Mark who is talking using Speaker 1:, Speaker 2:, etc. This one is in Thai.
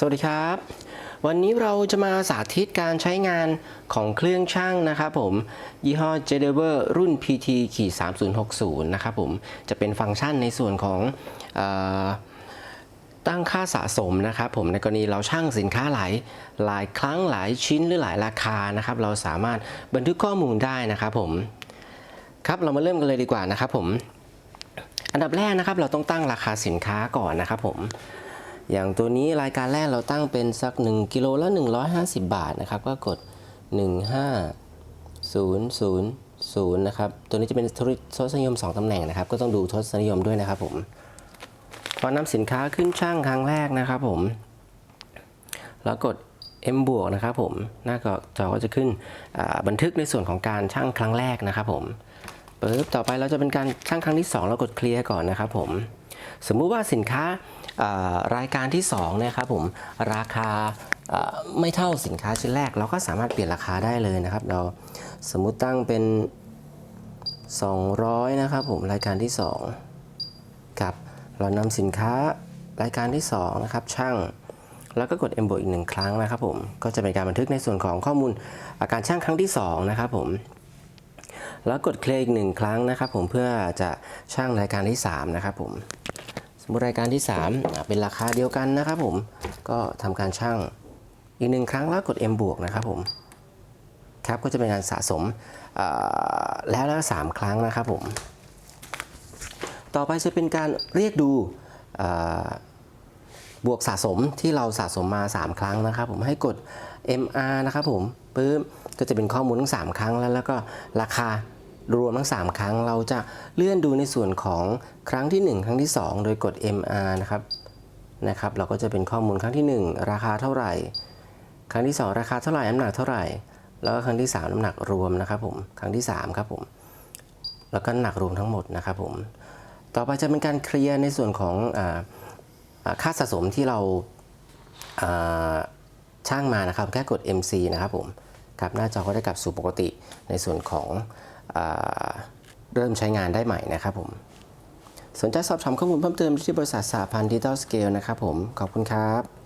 Speaker 1: สวัสดีครับ วันนี้เราจะมาสาธิตการใช้งานของเครื่องช่างนะครับผม ยี่ห้อ j e d e v e r รุ่น PT 3060 นะครับผม จะเป็นฟังก์ชันในส่วนของออตั้งค่าสะสมนะครับผมในกรณีเราช่างสินค้าหลายหลายครั้งหลายชิ้นหรือหลายราคานะครับ เราสามารถบันทึกข้อมูลได้นะครับผม ครับเรามาเริ่มกันเลยดีกว่านะครับผม อันดับแรกนะครับเราต้องตั้งราคาสินค้าก่อนนะครับผม อย่างตัวนี้รายการแรกเราตั้งเป็นสัก 1กิโลละ 150 บาทนะครับ ก็กด 15000นะครับตัวนี้จะเป็นทศนิยม 2ตำแหน่งนะครับ ก็ต้องดูทศนิยมด้วยนะครับผมพอนำสินค้าขึ้นช่างครั้งแรกนะครับผมแล้วกด M บวกนะครับผมหน้าจอก็จะขึ้นบันทึกในส่วนของการช่างครั้งแรกนะครับผมปึ๊บต่อไปเราจะเป็นการช่างครั้งที่ 2 เรากดเคลียร์ก่อนนะครับผม สมมุติว่าสินค้า รายการที่2นี่ยครับผมราคาไม่เท่าสินค้าชิ้นแรก เราก็สามารถเปลี่ยนราคาได้เลยนะครับ เราสมมุติตั้งเป็น 200 นะครับผมรายการที่2ครับเรานำสินค้ารายการที่2นะครับช่างแล้วก็กด M บวกอีกหนึ่งครั้งนะครับผมก็จะเป็นการบันทึกในส่วนของข้อมูลอาการช่างครั้งที่2นะครับผมแล้วกดเคลียร์อีกหนึ่งครั้งนะครับผมเพื่อจะช่างรายการที่3นะครับผม มมติรายการที่ 3 เป็นราคาเดียวกันนะครับผมก็ทำการช่างอีกหนึ่งครั้งแล้วกด M บวกนะครับผมครับก็จะเป็นการสะสมแล้วแล้วสามครั้งนะครับผมต่อไปจะเป็นการเรียกดูบวกสะสมที่เราสะสมมา 3 ครั้งนะครับ ผมให้กด MR นะครับผมปึ๊บก็จะเป็นข้อมูลทั้ง 3 ครั้งแล้วแล้วก็ราคา รวมทั้ง 3 ครั้งเราจะเลื่อนดูในส่วนของครั้งที่ 1 ครั้งที่ 2 โดยกด MR นะครับนะครับ เราก็จะเป็นข้อมูลครั้งที่ 1 ราคาเท่าไหร่ ครั้งที่ 2 ราคาเท่าไหร่น้ำหนักเท่าไหร่ แล้วก็ครั้งที่ 3 น้ำหนักรวมนะครับผมครั้งที่ 3 ครับผมแล้วก็น้ำหนักรวมทั้งหมดนะครับผมต่อไปจะเป็นการเคลียร์ในส่วนของอค่าสะสมที่เราช่างมานะครับแค่กด MC นะครับผมครับหน้าจอก็ได้กลับสู่ปกติในส่วนของ เริ่มใช้งานได้ใหม่นะครับผม สนใจสอบถามข้อมูลเพิ่มเติมที่บริษัทสาพันธ์ดิจิทัลสเกลนะครับผม ขอบคุณครับ